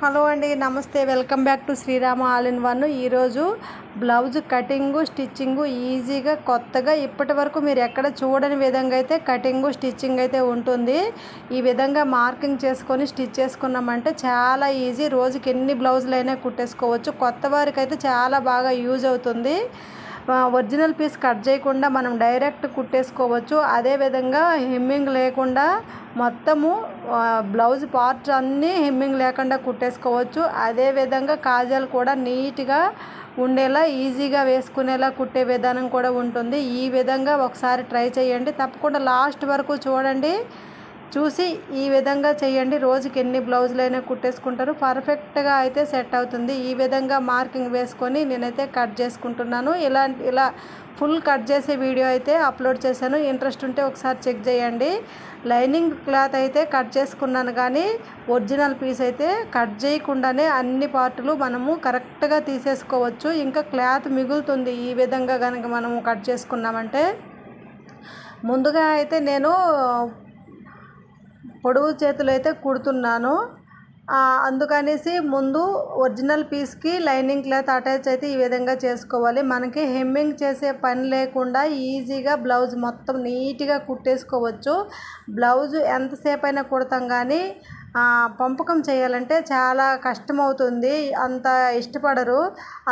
Hello అండి నమస్తే. Welcome back to Srirama all in one. ఈరోజు బ్లౌజ్ కటింగు స్టిచ్చింగు ఈజీగా కొత్తగా ఇప్పటి వరకు మీరు ఎక్కడ చూడని విధంగా అయితే కటింగు స్టిచ్చింగ్ అయితే ఉంటుంది. ఈ విధంగా మార్కింగ్ చేసుకొని స్టిచ్ చేసుకున్నామంటే చాలా ఈజీ. రోజుకి ఎన్ని బ్లౌజులైనా అయినా కుట్టేసుకోవచ్చు. కొత్త వారికి అయితే చాలా బాగా యూజ్ అవుతుంది. ఒరిజినల్ పీస్ కట్ చేయకుండా మనం డైరెక్ట్ కుట్టేసుకోవచ్చు. అదేవిధంగా హెమ్మింగ్ లేకుండా మొత్తము బ్లౌజ్ పార్ట్స్ అన్నీ హెమ్మింగ్ లేకుండా కుట్టేసుకోవచ్చు. అదేవిధంగా కాజాలు కూడా నీట్గా ఉండేలా ఈజీగా వేసుకునేలా కుట్టే విధానం కూడా ఉంటుంది. ఈ విధంగా ఒకసారి ట్రై చేయండి. తప్పకుండా లాస్ట్ వరకు చూడండి. చూసి ఈ విధంగా చేయండి. రోజుకి ఎన్ని బ్లౌజులైనా కుట్టేసుకుంటారు. పర్ఫెక్ట్గా అయితే సెట్ అవుతుంది. ఈ విధంగా మార్కింగ్ వేసుకొని నేనైతే కట్ చేసుకుంటున్నాను. ఇలా ఇలా ఫుల్ కట్ చేసే వీడియో అయితే అప్లోడ్ చేశాను. ఇంట్రెస్ట్ ఉంటే ఒకసారి చెక్ చేయండి. లైనింగ్ క్లాత్ అయితే కట్ చేసుకున్నాను కానీ ఒరిజినల్ పీస్ అయితే కట్ చేయకుండానే అన్ని పార్టులు మనము కరెక్ట్గా తీసేసుకోవచ్చు. ఇంకా క్లాత్ మిగులుతుంది. ఈ విధంగా కనుక మనము కట్ చేసుకున్నామంటే ముందుగా అయితే నేను పొడవు చేతులు అయితే కుడుతున్నాను అందుకనేసి ముందు ఒరిజినల్ పీస్కి లైనింగ్ క్లాత్ అటాచ్ అయితే ఈ విధంగా చేసుకోవాలి. మనకి హెమ్మింగ్ చేసే పని లేకుండా ఈజీగా బ్లౌజ్ మొత్తం నీట్గా కుట్టేసుకోవచ్చు. బ్లౌజ్ ఎంతసేపు అయినా కుడతాం కానీ పంపకం చేయాలంటే చాలా కష్టం అవుతుంది అంత ఇష్టపడరు.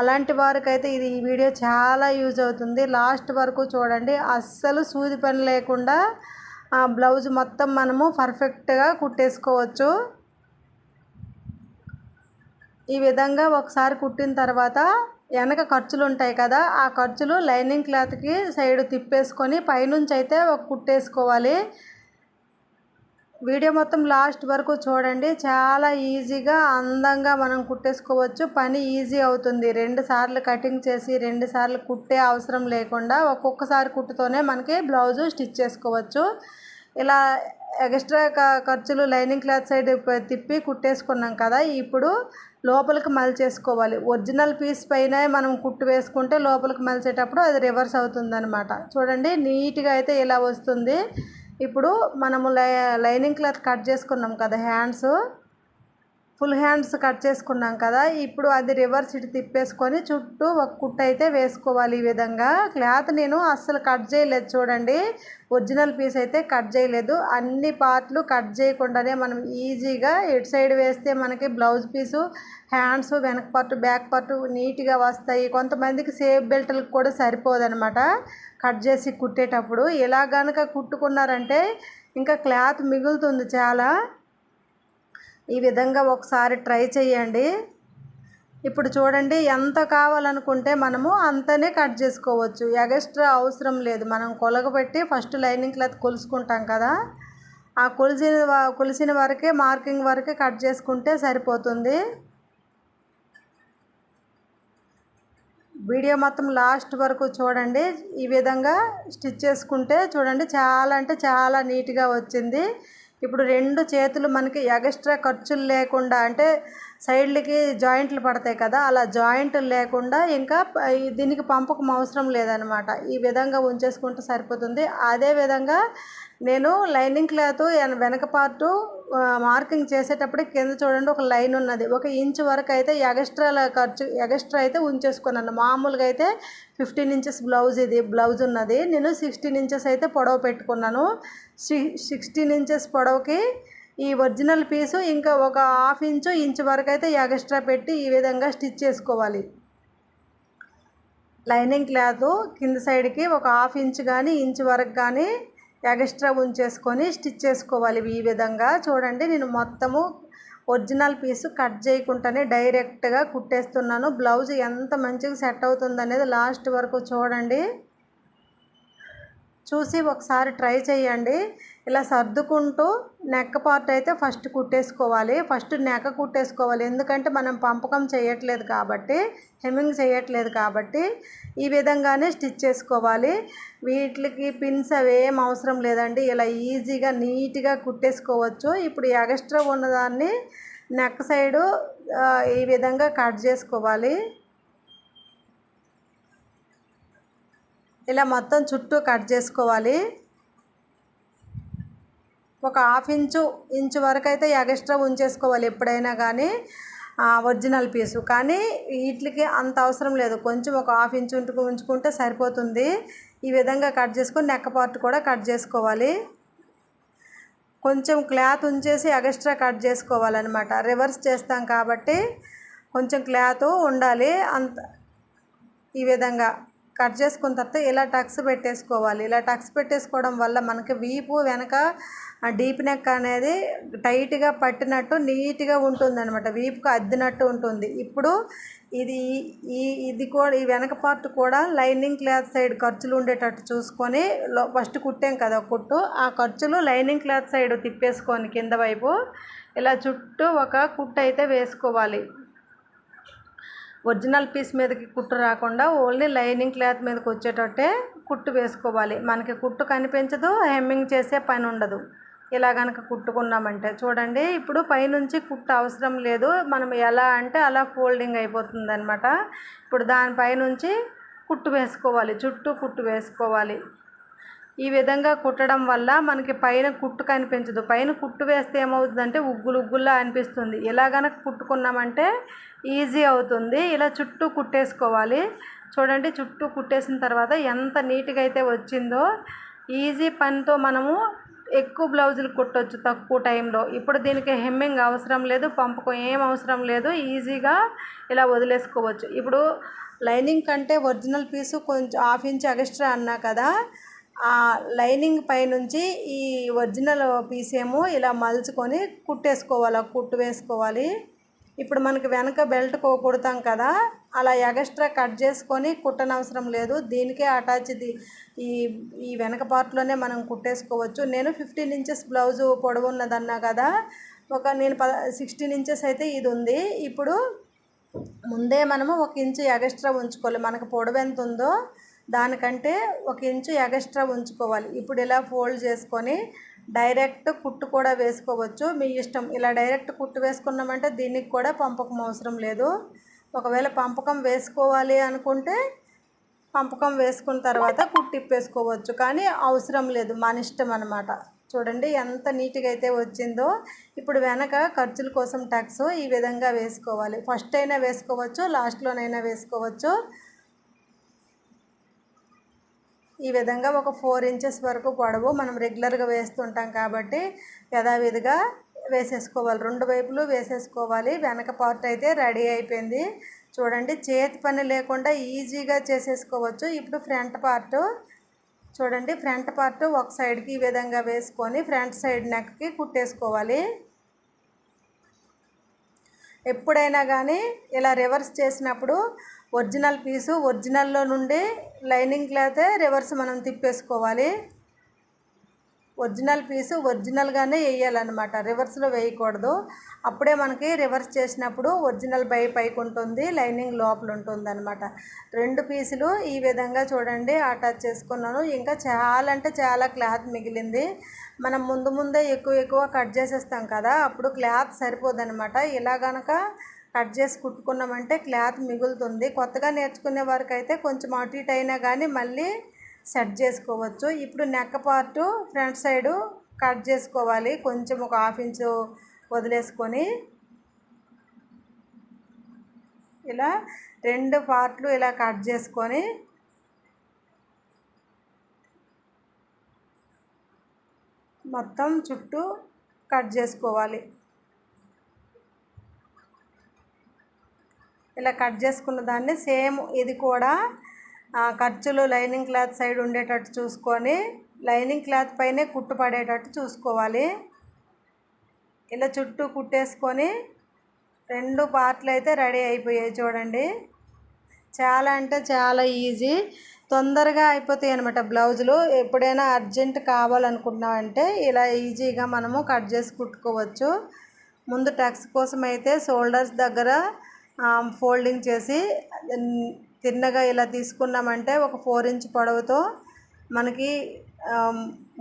అలాంటి వారికైతే ఇది ఈ వీడియో చాలా యూజ్ అవుతుంది. లాస్ట్ వరకు చూడండి. అస్సలు సూది పని లేకుండా బ్లౌజ్ మొత్తం మనము పర్ఫెక్ట్గా కుట్టేసుకోవచ్చు. ఈ విధంగా ఒకసారి కుట్టిన తర్వాత వెనక ఖర్చులు ఉంటాయి కదా ఆ ఖర్చులు లైనింగ్ క్లాత్కి సైడ్ తిప్పేసుకొని పైనుంచి అయితే ఒక కుట్టేసుకోవాలి. వీడియో మొత్తం లాస్ట్ వరకు చూడండి. చాలా ఈజీగా అందంగా మనం కుట్టేసుకోవచ్చు. పని ఈజీ అవుతుంది. రెండు సార్లు కటింగ్ చేసి రెండు సార్లు కుట్టే అవసరం లేకుండా ఒక్కొక్కసారి కుట్టుతోనే మనకి బ్లౌజు స్టిచ్ చేసుకోవచ్చు. ఇలా ఎక్స్ట్రా ఖర్చులు లైనింగ్ క్లాత్ సైడ్ తిప్పి కుట్టేసుకున్నాం కదా ఇప్పుడు లోపలికి మలిచేసుకోవాలి. ఒరిజినల్ పీస్ పైన మనం కుట్టు వేసుకుంటే లోపలికి మలిచేటప్పుడు అది రివర్స్ అవుతుందనమాట చూడండి నీట్గా అయితే ఇలా వస్తుంది. ఇప్పుడు మనము లై లైనింగ్ క్లాత్ కట్ చేసుకున్నాం కదా హ్యాండ్స్. ఫుల్ హ్యాండ్స్ కట్ చేసుకున్నాం కదా ఇప్పుడు అది రివర్స్ ఇటు తిప్పేసుకొని చుట్టూ ఒక కుట్టు అయితే వేసుకోవాలి ఈ విధంగా. క్లాత్ నేను అస్సలు కట్ చేయలేదు చూడండి ఒరిజినల్ పీస్ అయితే కట్ చేయలేదు. అన్ని పార్ట్లు కట్ చేయకుండానే మనం ఈజీగా ఇటు సైడ్ వేస్తే మనకి బ్లౌజ్ పీసు హ్యాండ్స్ వెనక పార్ట్ బ్యాక్ పార్ట్ నీట్గా వస్తాయి. కొంతమందికి సేఫ్ బెల్ట్లకు కూడా సరిపోదన్నమాట కట్ చేసి కుట్టేటప్పుడు. ఇలా గనక కుట్టుకున్నారంటే ఇంకా క్లాత్ మిగులుతుంది చాలా. ఈ విధంగా ఒకసారి ట్రై చేయండి. ఇప్పుడు చూడండి ఎంత కావాలనుకుంటే మనము అంతనే కట్ చేసుకోవచ్చు. ఎగస్ట్రా అవసరం లేదు. మనం కొలగబెట్టి ఫస్ట్ లైనింగ్ క్లాత్ కొలుసుకుంటాం కదా. ఆ కొలిసిన వ- కొలిసిన వరకే మార్కింగ్ వరకే కట్ చేసుకుంటే సరిపోతుంది. వీడియో మొత్తం లాస్ట్ వరకు చూడండి. ఈ విధంగా స్టిచ్ చేసుకుంటే చూడండి చాలా అంటే చాలా నీట్గా వచ్చింది. ఇప్పుడు రెండు చేతులు మనకి ఎగస్ట్రా ఖర్చులు లేకుండా అంటే సైడ్లకి జాయింట్లు పడతాయి కదా అలా జాయింట్లు లేకుండా ఇంకా దీనికి పంపకం అవసరం లేదనమాట. ఈ విధంగా ఉంచేసుకుంటే సరిపోతుంది. అదే విధంగా నేను లైనింగ్ క్లాత్ వెనక పార్టు మార్కింగ్ చేసేటప్పుడు కింద చూడండి ఒక లైన్ ఉన్నది. ఒక ఇంచ్ వరకు అయితే ఎగస్ట్రా ఖర్చు ఎగస్ట్రా అయితే ఉంచేసుకున్నాను. మామూలుగా అయితే ఫిఫ్టీన్ ఇంచెస్ బ్లౌజ్ ఇది బ్లౌజ్ ఉన్నది. నేను సిక్స్టీన్ ఇంచెస్ అయితే పొడవు పెట్టుకున్నాను. సిక్స్టీన్ ఇంచెస్ పొడవుకి ఈ ఒరిజినల్ పీసు ఇంకా ఒక హాఫ్ ఇంచు ఇంచు వరకు అయితే ఎగస్ట్రా పెట్టి ఈ విధంగా స్టిచ్ చేసుకోవాలి. లైనింగ్ క్లాత్ కింద సైడ్కి ఒక హాఫ్ ఇంచ్ కానీ ఇంచు వరకు కానీ ఎక్స్ట్రా ఉంచేసుకొని స్టిచ్ చేసుకోవాలి. ఈ విధంగా చూడండి నేను మొత్తము ఒరిజినల్ పీసు కట్ చేయకుండానే డైరెక్ట్గా కుట్టేస్తున్నాను. బ్లౌజ్ ఎంత మంచిగా సెట్ అవుతుంది అనేది లాస్ట్ వరకు చూడండి. చూసి ఒకసారి ట్రై చేయండి. ఇలా సర్దుకుంటూ నెక్ పార్ట్ అయితే ఫస్ట్ కుట్టేసుకోవాలి. ఫస్ట్ నెక్క కుట్టేసుకోవాలి. ఎందుకంటే మనం పంపకం చేయట్లేదు కాబట్టి హెమ్మింగ్ చేయట్లేదు కాబట్టి ఈ విధంగానే స్టిచ్ చేసుకోవాలి. వీటికి పిన్స్ అవి ఏం అవసరం లేదండి. ఇలా ఈజీగా నీట్గా కుట్టేసుకోవచ్చు. ఇప్పుడు ఎక్స్ట్రా ఉన్నదాన్ని నెక్ సైడు ఈ విధంగా కట్ చేసుకోవాలి. ఇలా మొత్తం చుట్టూ కట్ చేసుకోవాలి. ఒక హాఫ్ ఇంచు ఇంచు వరకు అయితే ఎగస్ట్రా ఉంచేసుకోవాలి ఎప్పుడైనా కానీ ఒరిజినల్ పీసు. కానీ వీటికి అంత అవసరం లేదు. కొంచెం ఒక హాఫ్ ఇంచ్ ఉంటుకు ఉంచుకుంటే సరిపోతుంది. ఈ విధంగా కట్ చేసుకొని నెక్క పార్ట్ కూడా కట్ చేసుకోవాలి. కొంచెం క్లాత్ ఉంచేసి ఎక్స్ట్రా కట్ చేసుకోవాలన్నమాట. రివర్స్ చేస్తాం కాబట్టి కొంచెం క్లాత్ ఉండాలి. అంత ఈ విధంగా. కట్ చేసుకున్న తర్వాత ఇలా టక్స్ పెట్టేసుకోవాలి. ఇలా టక్స్ పెట్టేసుకోవడం వల్ల మనకి వీపు వెనక డీప్ నెక్ అనేది టైట్గా పట్టినట్టు నీట్గా ఉంటుంది అనమాట వీపుకు అద్దినట్టు ఉంటుంది. ఇప్పుడు ఇది ఈ ఇది కూడా ఈ వెనక పార్ట్ కూడా లైనింగ్ క్లాత్ సైడ్ ఖర్చులు ఉండేటట్టు చూసుకొని ఫస్ట్ కుట్టాం కదా కుట్టు. ఆ ఖర్చులు లైనింగ్ క్లాత్ సైడ్ తిప్పేసుకొని కింద వైపు ఇలా చుట్టూ ఒక కుట్టు అయితే వేసుకోవాలి. ఒరిజినల్ పీస్ మీదకి కుట్టు రాకుండా ఓన్లీ లైనింగ్ క్లాత్ మీదకి వచ్చేటట్టే కుట్టు వేసుకోవాలి. మనకి కుట్టు కనిపించదు హెమ్మింగ్ చేసే పని ఉండదు. ఇలా కనుక కుట్టుకున్నామంటే చూడండి ఇప్పుడు పైనుంచి కుట్టు అవసరం లేదు. మనం ఎలా అంటే అలా ఫోల్డింగ్ అయిపోతుంది అనమాట ఇప్పుడు దానిపైనుంచి కుట్టు వేసుకోవాలి చుట్టూ కుట్టు వేసుకోవాలి. ఈ విధంగా కుట్టడం వల్ల మనకి పైన కుట్టు కనిపించదు. పైన కుట్టు వేస్తే ఏమవుతుందంటే ఉగ్గులు ఉగ్గుల్లా అనిపిస్తుంది. ఇలా కనుక కుట్టుకున్నామంటే ఈజీ అవుతుంది. ఇలా చుట్టూ కుట్టేసుకోవాలి. చూడండి చుట్టూ కుట్టేసిన తర్వాత ఎంత నీట్గా అయితే వచ్చిందో ఈజీ పనితో మనము ఎక్కువ బ్లౌజులు కుట్టవచ్చు తక్కువ టైంలో. ఇప్పుడు దీనికి హెమ్మింగ్ అవసరం లేదు పంపకం ఏం అవసరం లేదు ఈజీగా ఇలా వదిలేసుకోవచ్చు. ఇప్పుడు లైనింగ్ కంటే ఒరిజినల్ పీసు కొంచెం హాఫ్ ఇంచ్ ఎక్స్ట్రా అన్నా కదా ఆ లైనింగ్ పైనుంచి ఈ ఒరిజినల్ పీస్ ఏమో ఇలా మలుచుకొని కుట్టేసుకోవాలి కుట్టు వేసుకోవాలి. ఇప్పుడు మనకి వెనక బెల్ట్ కుడతాం కదా అలా ఎగస్ట్రా కట్ చేసుకొని కుట్టనవసరం లేదు. దీనికే అటాచ్ ఈ ఈ వెనక పార్ట్లోనే మనం కుట్టేసుకోవచ్చు. నేను ఫిఫ్టీన్ ఇంచెస్ బ్లౌజు పొడవు ఉన్నదన్నా కదా ఒక నేను ప సిక్స్టీన్ ఇంచెస్ అయితే ఇది ఉంది. ఇప్పుడు ముందే మనము ఒక ఇంచు ఎగస్ట్రా ఉంచుకోవాలి. మనకు పొడవు ఎంత ఉందో దానికంటే ఒక ఇంచు ఎగస్ట్రా ఉంచుకోవాలి. ఇప్పుడు ఇలా ఫోల్డ్ చేసుకొని డైరెక్ట్ కుట్టు కూడా వేసుకోవచ్చు. మీ ఇష్టం. ఇలా డైరెక్ట్ కుట్టు వేసుకున్నామంటే దీనికి కూడా పంపకం అవసరం లేదు. ఒకవేళ పంపకం వేసుకోవాలి అనుకుంటే పంపకం వేసుకున్న తర్వాత కుట్టిప్పేసుకోవచ్చు కానీ అవసరం లేదు. మన ఇష్టం అనమాట చూడండి ఎంత నీట్గా అయితే వచ్చిందో. ఇప్పుడు వెనక ఖర్చుల కోసం టక్స్ ఈ విధంగా వేసుకోవాలి. ఫస్ట్ అయినా వేసుకోవచ్చు లాస్ట్లోనైనా వేసుకోవచ్చు. ఈ విధంగా ఒక ఫోర్ ఇంచెస్ వరకు పొడవు మనం రెగ్యులర్గా వేస్తుంటాం కాబట్టి యథావిధిగా వేసేసుకోవాలి. రెండు వైపులు వేసేసుకోవాలి. వెనక పార్ట్ అయితే రెడీ అయిపోయింది. చూడండి చేతి పని లేకుండా ఈజీగా చేసేసుకోవచ్చు. ఇప్పుడు ఫ్రంట్ పార్ట్ చూడండి ఫ్రంట్ పార్ట్ ఒక సైడ్కి ఈ విధంగా వేసుకొని ఫ్రంట్ సైడ్ నెక్కి కుట్టేసుకోవాలి. ఎప్పుడైనా కానీ ఇలా రివర్స్ చేసినప్పుడు ఒరిజినల్ పీసు ఒరిజినల్లో నుండి లైనింగ్ క్లాతే రివర్స్ మనం తిప్పేసుకోవాలి. ఒరిజినల్ పీసు ఒరిజినల్గానే వేయాలన్నమాట. రివర్స్లో వేయకూడదు. అప్పుడే మనకి రివర్స్ చేసినప్పుడు ఒరిజినల్ బై పైకి ఉంటుంది లైనింగ్ లోపల ఉంటుంది అనమాట రెండు పీసులు ఈ విధంగా చూడండి అటాచ్ చేసుకున్నాను. ఇంకా చాలా అంటే చాలా క్లాత్ మిగిలింది. మనం ముందు ముందే ఎక్కువ ఎక్కువ కట్ చేసేస్తాం కదా అప్పుడు క్లాత్ సరిపోదనమాట ఇలా కనుక కట్ చేసి కుట్టుకున్నామంటే క్లాత్ మిగులుతుంది. కొత్తగా నేర్చుకునే వారికి అయితే కొంచెం అటు ఇటు అయినా కానీ మళ్ళీ సెట్ చేసుకోవచ్చు. ఇప్పుడు neck part front side cut చేసుకోవాలి. కొంచెం ఒక హాఫ్ ఇంచు వదిలేసుకొని ఇలా రెండు పార్ట్లు ఇలా కట్ చేసుకొని మొత్తం చుట్టూ కట్ చేసుకోవాలి. ఇలా కట్ చేసుకున్న దాన్ని సేమ్ ఇది కూడా ఖర్చులు లైనింగ్ క్లాత్ సైడ్ ఉండేటట్టు చూసుకొని లైనింగ్ క్లాత్ పైనే కుట్టు పడేటట్టు చూసుకోవాలి. ఇలా చుట్టూ కుట్టేసుకొని రెండు పార్ట్లు అయితే రెడీ అయిపోయాయి చూడండి. చాలా అంటే చాలా ఈజీ. తొందరగా అయిపోతాయి అనమాట బ్లౌజులు. ఎప్పుడైనా అర్జెంట్ కావాలనుకున్నామంటే ఇలా ఈజీగా మనము కట్ చేసి కుట్టుకోవచ్చు. ముందు టక్స్ కోసం అయితే షోల్డర్స్ దగ్గర ఫోల్డింగ్ చేసి తిన్నగా ఇలా తీసుకున్నామంటే ఒక ఫోర్ ఇంచ్ పొడవుతో మనకి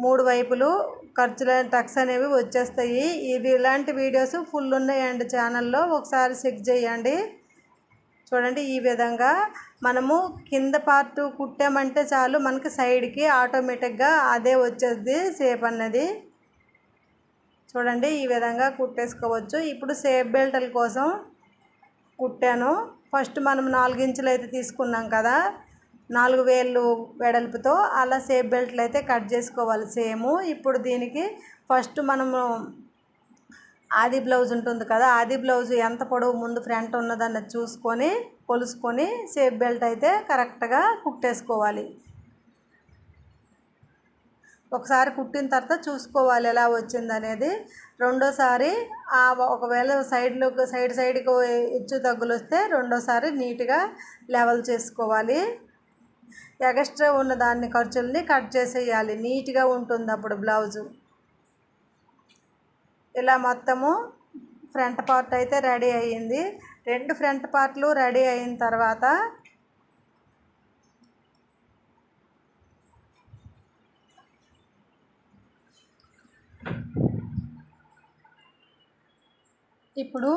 మూడు వైపులు ఖర్చుల టక్స్ అనేవి వచ్చేస్తాయి. ఇవి ఇలాంటి వీడియోస్ ఫుల్ ఉన్నాయండి ఛానల్లో. ఒకసారి చెక్ చేయండి. చూడండి ఈ విధంగా మనము కింద పార్ట్ కుట్టామంటే చాలు మనకి సైడ్కి ఆటోమేటిక్గా అదే వచ్చేది సేప్ అన్నది. చూడండి ఈ విధంగా కుట్టేసుకోవచ్చు. ఇప్పుడు సేఫ్ బెల్ట్ల కోసం కుట్టాను. ఫస్ట్ మనం నాలుగించులు అయితే తీసుకున్నాం కదా నాలుగు వేళ్ళు వెడల్పుతో అలా సేఫ్ బెల్ట్లు అయితే కట్ చేసుకోవాలి సేమ్. ఇప్పుడు దీనికి ఫస్ట్ మనము ఆది బ్లౌజ్ ఉంటుంది కదా ఆది బ్లౌజ్ ఎంత పొడవు ముందు ఫ్రంట్ ఉన్నదన్నది చూసుకొని కొలుసుకొని సేఫ్ బెల్ట్ అయితే కరెక్ట్గా కుట్టేసుకోవాలి. ఒకసారి కుట్టిన తర్వాత చూసుకోవాలి ఎలా వచ్చిందనేది. రెండోసారి ఆ ఒకవేళ సైడ్లో సైడ్ సైడ్కి హెచ్చు తగ్గులు వస్తే రెండోసారి నీట్గా లెవెల్ చేసుకోవాలి. ఎక్స్ట్రా ఉన్న దాన్ని ఖర్చుల్ని కట్ చేసేయాలి. నీట్గా ఉంటుంది అప్పుడు బ్లౌజు. ఇలా మొత్తము ఫ్రంట్ పార్ట్ అయితే రెడీ అయ్యింది. రెండు ఫ్రంట్ పార్ట్లు రెడీ అయిన తర్వాత ఇప్పుడు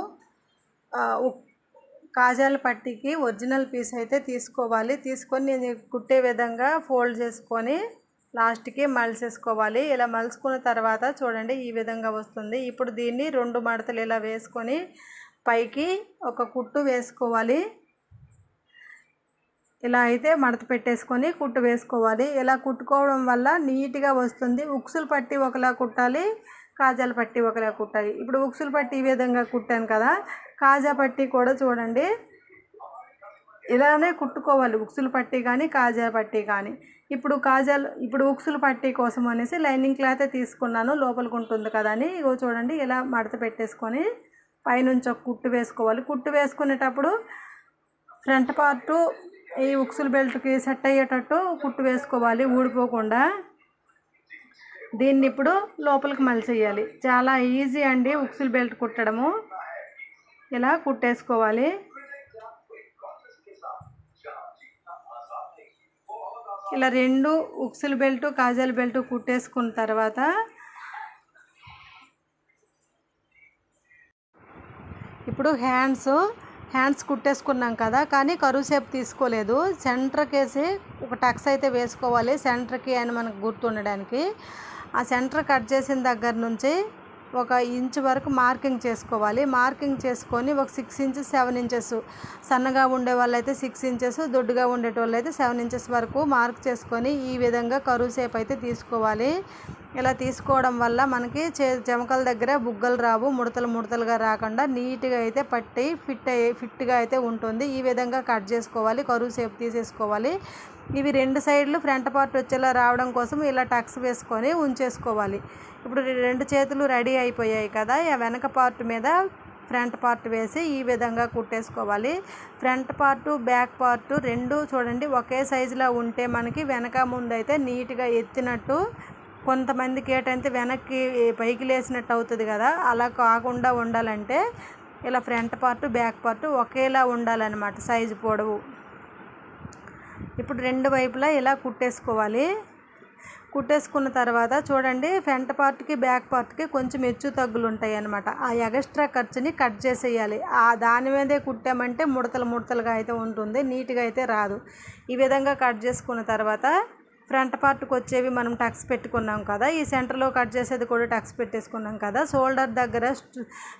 కాజాల పట్టీకి ఒరిజినల్ పీస్ అయితే తీసుకోవాలి. తీసుకొని నేను కుట్టే విధంగా ఫోల్డ్ చేసుకొని లాస్ట్కి మలిసేసుకోవాలి. ఇలా మలుచుకున్న తర్వాత చూడండి ఈ విధంగా వస్తుంది. ఇప్పుడు దీన్ని రెండు మడతలు ఇలా వేసుకొని పైకి ఒక కుట్టు వేసుకోవాలి. ఇలా అయితే మడత పెట్టేసుకొని కుట్టు వేసుకోవాలి. ఇలా కుట్టుకోవడం వల్ల నీట్గా వస్తుంది. ఉక్సులు పట్టి ఒకలా కుట్టాలి. కాజాలు పట్టి ఒకలా కుట్టాలి. ఇప్పుడు ఉక్సులు పట్టి ఈ విధంగా కుట్టాను కదా కాజా పట్టి కూడా చూడండి. ఇలానే కుట్టుకోవాలి ఉక్సులు పట్టి కానీ కాజా పట్టి కానీ. ఇప్పుడు కాజాలు ఇప్పుడు ఉక్సులు పట్టి కోసం అనేసి లైనింగ్ క్లాత్ తీసుకున్నాను లోపలికి ఉంటుంది కదా అని. ఇగో చూడండి ఇలా మడత పెట్టేసుకొని పైనుంచి ఒక కుట్టు వేసుకోవాలి. కుట్టు వేసుకునేటప్పుడు ఫ్రంట్ పార్టు ఈ ఉక్సులు బెల్ట్కి సెట్ అయ్యేటట్టు కుట్టు వేసుకోవాలి ఊడిపోకుండా. దీన్ని ఇప్పుడు లోపలికి మలిచేయాలి. చాలా ఈజీ అండి ఉక్సులు బెల్ట్ కుట్టడము. ఇలా కుట్టేసుకోవాలి. ఇలా రెండు ఉక్సులు బెల్ట్ కాజల్ బెల్ట్ కుట్టేసుకున్న తర్వాత ఇప్పుడు హ్యాండ్స్ హ్యాండ్స్ కుట్టేసుకున్నాం కదా కానీ కరువు షేప్ తీసుకోలేదు. సెంటర్కి వేసి ఒక టక్స్ అయితే వేసుకోవాలి సెంటర్కి అని మనకు గుర్తుండడానికి. ఆ సెంటర్ కట్ చేసిన దగ్గర నుంచి ఒక ఇంచ్ వరకు మార్కింగ్ చేసుకోవాలి. మార్కింగ్ చేసుకొని ఒక సిక్స్ ఇంచెస్ సెవెన్ ఇంచెస్ సన్నగా ఉండే వాళ్ళైతే సిక్స్ ఇంచెస్ దొడ్డుగా ఉండేటోళ్ళు అయితే సెవెన్ ఇంచెస్ వరకు మార్క్ చేసుకొని ఈ విధంగా కరువు షేప్ అయితే తీసుకోవాలి. ఇలా తీసుకోవడం వల్ల మనకి చే చెమకల దగ్గర బుగ్గలు రావు ముడతలు ముడతలుగా రాకుండా నీట్గా అయితే పట్టి ఫిట్ అయ్యి ఫిట్గా అయితే ఉంటుంది. ఈ విధంగా కట్ చేసుకోవాలి కరువు షేప్ తీసేసుకోవాలి. ఇవి రెండు సైడ్లు ఫ్రంట్ పార్ట్ వచ్చేలా రావడం కోసం ఇలా టక్స్ వేసుకొని ఉంచేసుకోవాలి. ఇప్పుడు రెండు చేతులు రెడీ అయిపోయాయి కదా ఆ వెనక పార్ట్ మీద ఫ్రంట్ పార్ట్ వేసి ఈ విధంగా కుట్టేసుకోవాలి. ఫ్రంట్ పార్టు బ్యాక్ పార్టు రెండు చూడండి ఒకే సైజులో ఉంటే మనకి వెనక ముందు అయితే నీట్గా ఎత్తినట్టు కొంతమందికి ఏంటంటే వెనక్కి పైకి లేసినట్టు అవుతుంది కదా అలా కాకుండా ఉండాలంటే ఇలా ఫ్రంట్ పార్ట్ బ్యాక్ పార్ట్ ఒకేలా ఉండాలన్నమాట సైజు పొడవు. ఇప్పుడు రెండు వైపులా ఇలా కుట్టేసుకోవాలి. కుట్టేసుకున్న తర్వాత చూడండి ఫ్రంట్ పార్ట్కి బ్యాక్ పార్ట్కి కొంచెం ఎచ్చు తగ్గులు ఉంటాయి అనమాట ఆ ఎగస్ట్రా ఖర్చుని కట్ చేసేయాలి. ఆ దాని మీదే కుట్టామంటే ముడతలు ముడతలుగా అయితే ఉంటుంది నీట్గా అయితే రాదు. ఈ విధంగా కట్ చేసుకున్న తర్వాత ఫ్రంట్ పార్ట్కి వచ్చేవి మనం టక్స్ పెట్టుకున్నాం కదా ఈ సెంటర్లో కట్ చేసేది కూడా టక్స్ పెట్టేసుకున్నాం కదా. షోల్డర్ దగ్గర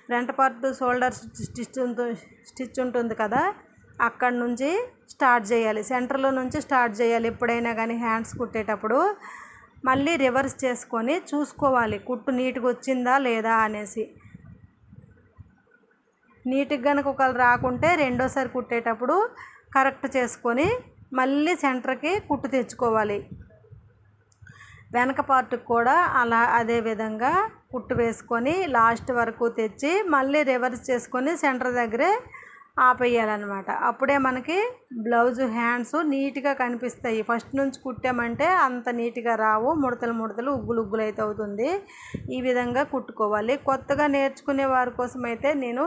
front part shoulder stitch stitch ఉంటుంది కదా అక్కడ నుంచి స్టార్ట్ చేయాలి. సెంటర్లో నుంచి స్టార్ట్ చేయాలి. ఎప్పుడైనా కానీ హ్యాండ్స్ కుట్టేటప్పుడు మళ్ళీ రివర్స్ చేసుకొని చూసుకోవాలి. కుట్టు నీట్గా వచ్చిందా లేదా అనేసి. నీట్గా కనుక ఒకవేళ రాకుంటే రెండోసారి కుట్టేటప్పుడు కరెక్ట్ చేసుకొని మళ్ళీ సెంటర్కి కుట్టు తెచ్చుకోవాలి. వెనక పార్ట్కి కూడా అలా అదే విధంగా కుట్టు వేసుకొని లాస్ట్ వరకు తెచ్చి మళ్ళీ రివర్స్ చేసుకొని సెంటర్ దగ్గరే ఆపేయాలన్నమాట. అప్పుడే మనకి బ్లౌజ్ హ్యాండ్స్ నీట్గా కనిపిస్తాయి. ఫస్ట్ నుంచి కుట్టామంటే అంత నీట్గా రావు. ముడతలు ముడతలు ఉగ్గులు ఉగ్గులు అయితే అవుతుంది. ఈ విధంగా కుట్టుకోవాలి. కొత్తగా నేర్చుకునే వారి కోసం అయితే నేను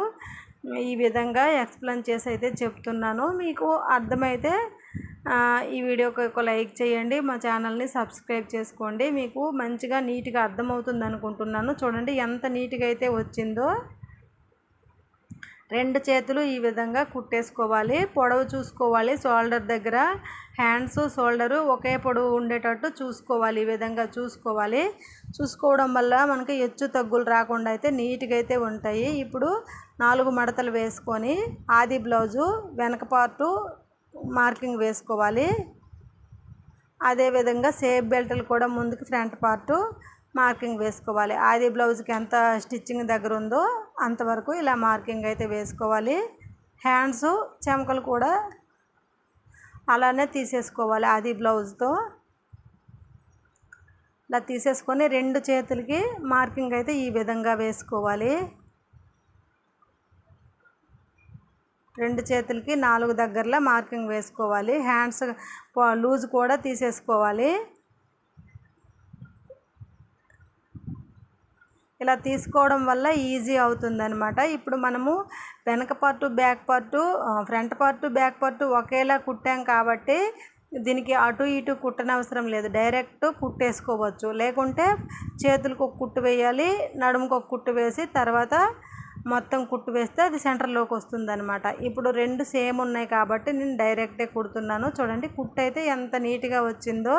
ఈ విధంగా ఎక్స్ప్లెయిన్ చేసి అయితే చెప్తున్నాను. మీకు అర్థమైతే ఈ వీడియోకి ఒక లైక్ చేయండి. మా ఛానల్ని సబ్స్క్రైబ్ చేసుకోండి. మీకు మంచిగా నీట్గా అర్థమవుతుంది అనుకుంటున్నాను. చూడండి ఎంత నీట్గా అయితే వచ్చిందో. రెండు చేతులు ఈ విధంగా కుట్టేసుకోవాలి. పొడవు చూసుకోవాలి. షోల్డర్ దగ్గర హ్యాండ్స్ షోల్డరు ఒకే పొడవు ఉండేటట్టు చూసుకోవాలి. ఈ విధంగా చూసుకోవాలి. చూసుకోవడం వల్ల మనకి హెచ్చు తగ్గులు రాకుండా అయితే నీట్గా అయితే ఉంటాయి. ఇప్పుడు నాలుగు మడతలు వేసుకొని ఆది బ్లౌజు వెనక పార్టు మార్కింగ్ వేసుకోవాలి. అదేవిధంగా సేఫ్ బెల్ట్లు కూడా ముందుకు ఫ్రంట్ పార్టు మార్కింగ్ వేసుకోవాలి. ఆది బ్లౌజ్కి ఎంత స్టిచ్చింగ్ దగ్గర ఉందో అంతవరకు ఇలా మార్కింగ్ అయితే వేసుకోవాలి. హ్యాండ్స్ చెమకలు కూడా అలానే తీసేసుకోవాలి ఆది బ్లౌజ్తో. ఇలా తీసేసుకొని రెండు చేతులకి మార్కింగ్ అయితే ఈ విధంగా వేసుకోవాలి. రెండు చేతులకి నాలుగు దగ్గరలో మార్కింగ్ వేసుకోవాలి. హ్యాండ్స్ లూజ్ కూడా తీసేసుకోవాలి. ఇలా తీసుకోవడం వల్ల ఈజీ అవుతుందనమాట ఇప్పుడు మనము వెనక part back part front part back part ఒకేలా కుట్టాం కాబట్టి దీనికి అటు ఇటు కుట్టనవసరం లేదు. డైరెక్ట్ కుట్టేసుకోవచ్చు. లేకుంటే చేతులకు ఒక కుట్టు వేయాలి నడుముకు ఒక కుట్టు వేసి తర్వాత మొత్తం కుట్టు వేస్తే అది సెంటర్లోకి వస్తుందనమాట ఇప్పుడు రెండు సేమ్ ఉన్నాయి కాబట్టి నేను డైరెక్టే కుడుతున్నాను. చూడండి కుట్టు అయితే ఎంత నీట్గా వచ్చిందో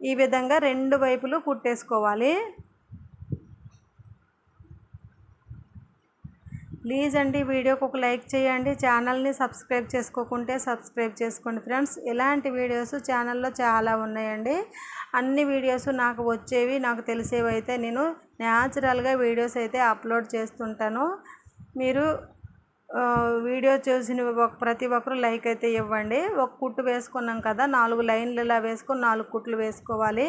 ఈ విధంగా రెండు వైపులు కుట్టేసుకోవాలి. ప్లీజ్ అండి వీడియోకి ఒక లైక్ చేయండి. ఛానల్ని సబ్స్క్రైబ్ చేసుకోకుంటే సబ్స్క్రైబ్ చేసుకోండి ఫ్రెండ్స్. ఇలాంటి వీడియోస్ ఛానల్లో చాలా ఉన్నాయండి. అన్ని వీడియోస్ నాకు వచ్చేవి నాకు తెలిసేవి అయితే నేను న్యాచురల్గా వీడియోస్ అయితే అప్లోడ్ చేస్తుంటాను. మీరు వీడియో చూసిన ప్రతి ఒక్కరు లైక్ అయితే ఇవ్వండి. ఒక కుట్టు వేసుకున్నాం కదా నాలుగు లైన్లు ఇలా వేసుకొని నాలుగు కుట్లు వేసుకోవాలి.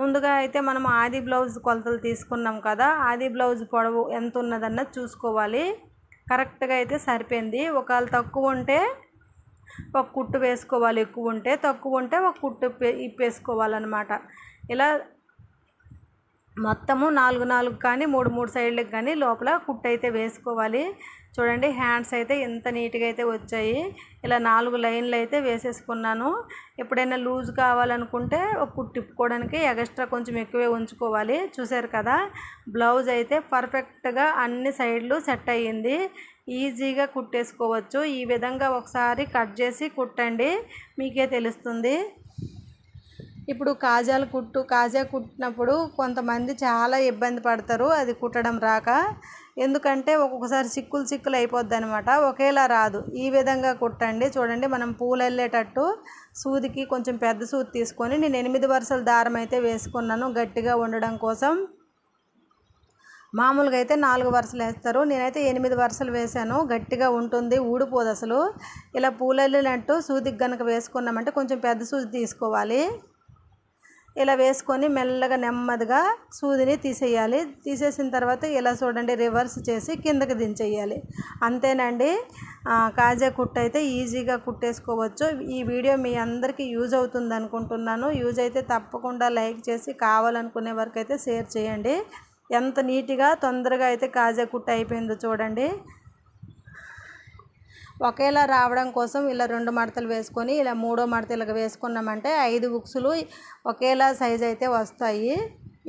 ముందుగా అయితే మనం ఆది బ్లౌజ్ కొలతలు తీసుకున్నాం కదా ఆది బ్లౌజ్ పొడవు ఎంత ఉన్నదన్నది చూసుకోవాలి. కరెక్ట్గా అయితే సరిపోయింది. ఒకవేళ తక్కువ ఉంటే ఒక కుట్టు వేసుకోవాలి ఎక్కువ ఉంటే తక్కువ ఉంటే ఒక కుట్టు ఇప్పేసుకోవాలన్నమాట. ఇలా మొత్తము నాలుగు నాలుగు కానీ మూడు మూడు సైడ్లకు కానీ లోపల కుట్టు అయితే వేసుకోవాలి. చూడండి హ్యాండ్స్ అయితే ఎంత నీట్గా అయితే వచ్చాయి. ఇలా నాలుగు లైన్లు అయితే వేసేసుకున్నాను. ఎప్పుడైనా లూజ్ కావాలనుకుంటే ఒక కుట్టు తిప్పుకోవడానికి ఎక్స్ట్రా కొంచెం ఎక్కువే ఉంచుకోవాలి. చూసారు కదా బ్లౌజ్ అయితే పర్ఫెక్ట్గా అన్ని సైడ్లు సెట్ అయ్యింది. ఈజీగా కుట్టేసుకోవచ్చు. ఈ విధంగా ఒకసారి కట్ చేసి కుట్టండి. మీకే తెలుస్తుంది. ఇప్పుడు కాజాలు కుట్టు కాజా కుట్టినప్పుడు కొంతమంది చాలా ఇబ్బంది పడతారు అది కుట్టడం రాక. ఎందుకంటే ఒక్కొక్కసారి చిక్కులు చిక్కులు అయిపోద్ది అనమాట ఒకేలా రాదు. ఈ విధంగా కుట్టండి. చూడండి మనం పూలు వెళ్ళేటట్టు సూదికి కొంచెం పెద్ద సూది తీసుకొని నేను ఎనిమిది వరుసల దారం అయితే వేసుకున్నాను గట్టిగా ఉండడం కోసం. మామూలుగా అయితే నాలుగు వరుసలు వేస్తారు. నేనైతే ఎనిమిది వరుసలు వేసాను గట్టిగా ఉంటుంది ఊడిపోదు అసలు. ఇలా పూలెళ్ళినట్టు సూదికి కనుక వేసుకున్నామంటే కొంచెం పెద్ద సూది తీసుకోవాలి. ఇలా వేసుకొని మెల్లగా నెమ్మదిగా సూదిని తీసేయాలి. తీసేసిన తర్వాత ఇలా చూడండి రివర్స్ చేసి కిందకి దించేయాలి. అంతేనండి. కాజా కుట్టు అయితే ఈజీగా కుట్టేసుకోవచ్చు. ఈ వీడియో మీ అందరికీ యూజ్ అవుతుంది అనుకుంటున్నాను. యూజ్ అయితే తప్పకుండా లైక్ చేసి కావాలనుకునే వరకు అయితే షేర్ చేయండి. ఎంత నీట్గా తొందరగా అయితే కాజా కుట్టు అయిపోయిందో చూడండి. ఒకేలా రావడం కోసం ఇలా రెండు మడతలు వేసుకొని ఇలా మూడో మడత ఇలా వేసుకున్నామంటే ఐదు బుక్స్లు ఒకేలా సైజ్ అయితే వస్తాయి.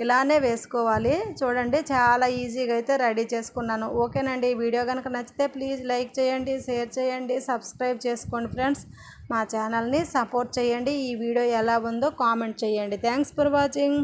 ఇలానే వేసుకోవాలి. చూడండి చాలా ఈజీగా అయితే రెడీ చేసుకున్నాను. ఓకేనండి వీడియో కనుక నచ్చితే ప్లీజ్ లైక్ చేయండి షేర్ చేయండి సబ్స్క్రైబ్ చేసుకోండి ఫ్రెండ్స్. మా ఛానల్ని సపోర్ట్ చేయండి. ఈ వీడియో ఎలా ఉందో కామెంట్ చేయండి. Thanks for watching.